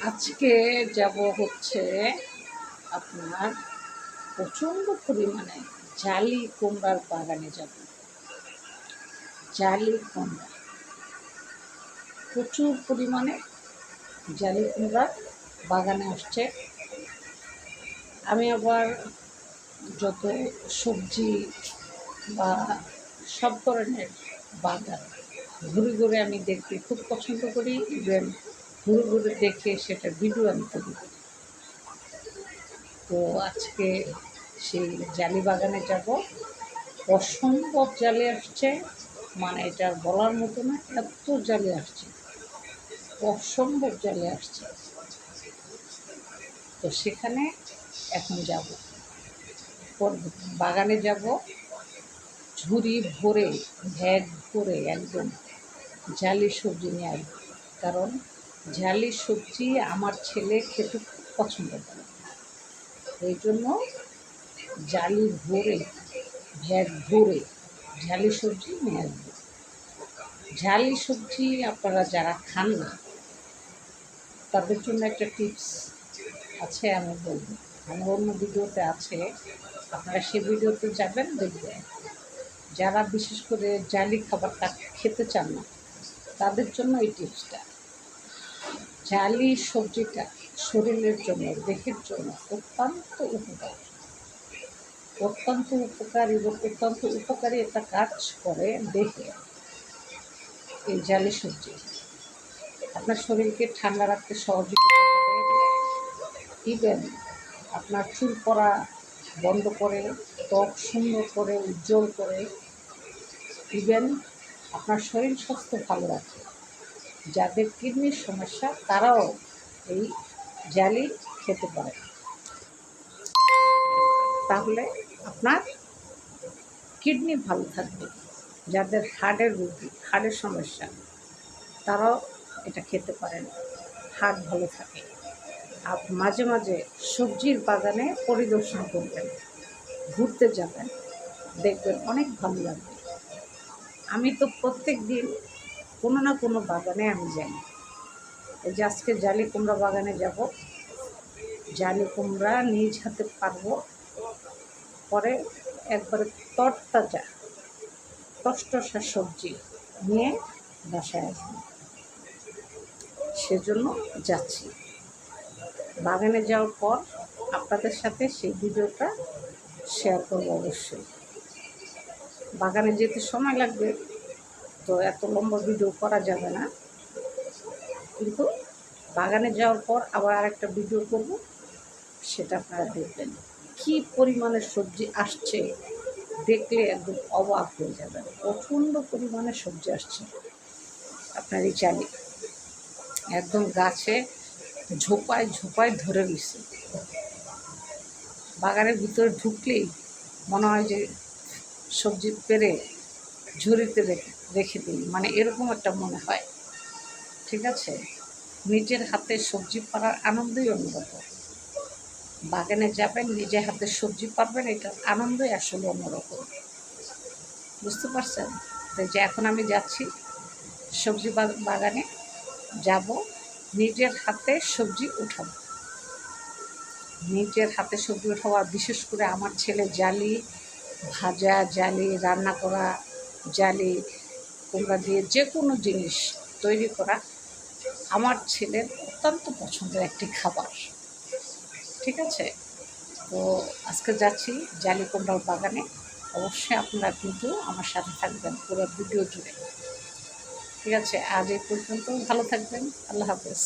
আজকে যাব হচ্ছে আপনার প্রচণ্ড পরিমাণে জালি কুমড়ার বাগানে যাব। জালি কুমড়া। প্রচুর পরিমাণে জালি কুমড়ার বাগানে আসছে। আমি আবার যত সবজি বা সব ধরনের বাগান ঘুরে ঘুরে আমি দেখতে খুব পছন্দ করি। ইভেন ঘুরে দেখে সেটা ভিডিও আমি করি। তো আজকে সেই জালি বাগানে যাব। অসম্ভব জালি আসছে। মানে এটা বলার মতো না, এত জালি আসছে। অসম্ভব জালি আসছে। তো সেখানে এখন যাব। বাগানে যাব। ঝুড়ি ভরে ব্যাগ ভরে একদম জালি সবজি নিয়ে আসব। কারণ ঝালি সবজি আমার ছেলে খেতে খুব পছন্দ করে। এই জন্য জালি ভরে ভ্যাগ ভরে ঝালি সবজি নিয়ে আসব। ঝালি সবজি আপনারা যারা খান না, তাদের জন্য একটা টিপস আছে, আমি বলব। আমার অন্য ভিডিওতে আছে, আপনারা সে ভিডিওতে যাবেন, দেখবেন। যারা বিশেষ করে জালি খাবারটা খেতে চান না, তাদের জন্য এই টিপসটা। জালি সবজিটা শরীরের জন্য, দেহের জন্য অত্যন্ত উপকার। অত্যন্ত উপকারী এবং অত্যন্ত উপকারী একটা কাজ করে দেহে এই জালি সবজি। আপনার শরীরকে ঠান্ডা রাখতে সহযোগিতা করে ইভেন আপনার চুল পড়া বন্ধ করে, ত্বক সুন্দর করে, উজ্জ্বল করে ইভেন আপনার শরীর স্বাস্থ্য ভালো রাখে। যাদের কিডনির সমস্যা, তারাও এই জালি খেতে পারে। তাহলে আপনার কিডনি ভালো থাকবে। যাদের হার্টের রুগী হার্টের সমস্যা, তারাও এটা খেতে পারেন। হার্ট ভালো থাকে। আর মাঝে মাঝে সবজির বাগানে পরিদর্শন করবেন। ঘুরতে যাবেন। দেখবেন অনেক ভালো লাগবে। আমি তো প্রত্যেক দিন কোনো না কোনো বাগানে আমি যাই। এই যে আজকে জালি কুমড়া বাগানে যাব। জালি কুমড়া নিজ হাতে পারব পরে একবারে তরতাজা, টসটসা সবজি নিয়ে বাসায় আসব। সেজন্য যাচ্ছি। বাগানে যাওয়ার পর আপনাদের সাথে সেই ভিডিওটা শেয়ার করব অবশ্যই। বাগানে যেতে সময় লাগবে। তো এত লম্বা ভিডিও করা যাবে না। কিন্তু বাগানে যাওয়ার পর আবার আরেকটা ভিডিও করব, সেটা আপনারা দেখবেন। কী পরিমাণের সবজি আসছে দেখলে একদম অবাক হয়ে যাবেন। প্রচণ্ড পরিমাণে সবজি আসছে। আপনার এই চালি একদম গাছে ঝোপায় ঝোপায় ধরে রয়েছে বাগানের ভিতরে ঢুকলেই মনে হয় যে সবজি পেরে ঝুড়িতে রেখে দিই। মানে এরকম একটা মনে হয়। ঠিক আছে? নিজের হাতে সবজি পাড়ার আনন্দই অন্যরকম। বাগানে যাবেন নিজের হাতে সবজি পারবেন এটার আনন্দই আসলে অন্যরকম। বুঝতে পারছেন? যে এখন আমি যাচ্ছি সবজি বাগানে, যাব, নিজের হাতে সবজি উঠাবো। নিজের হাতে সবজি উঠাবো বিশেষ করে আমার ছেলে জালি, ভাজা, জালি, রান্না করা জালি কুমড়া দিয়ে যে কোনো জিনিস তৈরি করা আমার ছেলের অত্যন্ত পছন্দের একটি খাবার। ঠিক আছে? তো আজকে যাচ্ছি জালি কুমড়ার বাগানে। অবশ্যই আপনারা কিন্তু আমার সাথে থাকবেন পুরো ভিডিও জুড়ে। ঠিক আছে? আজ এই পর্যন্ত ভালো থাকবেন। আল্লাহ হাফেজ।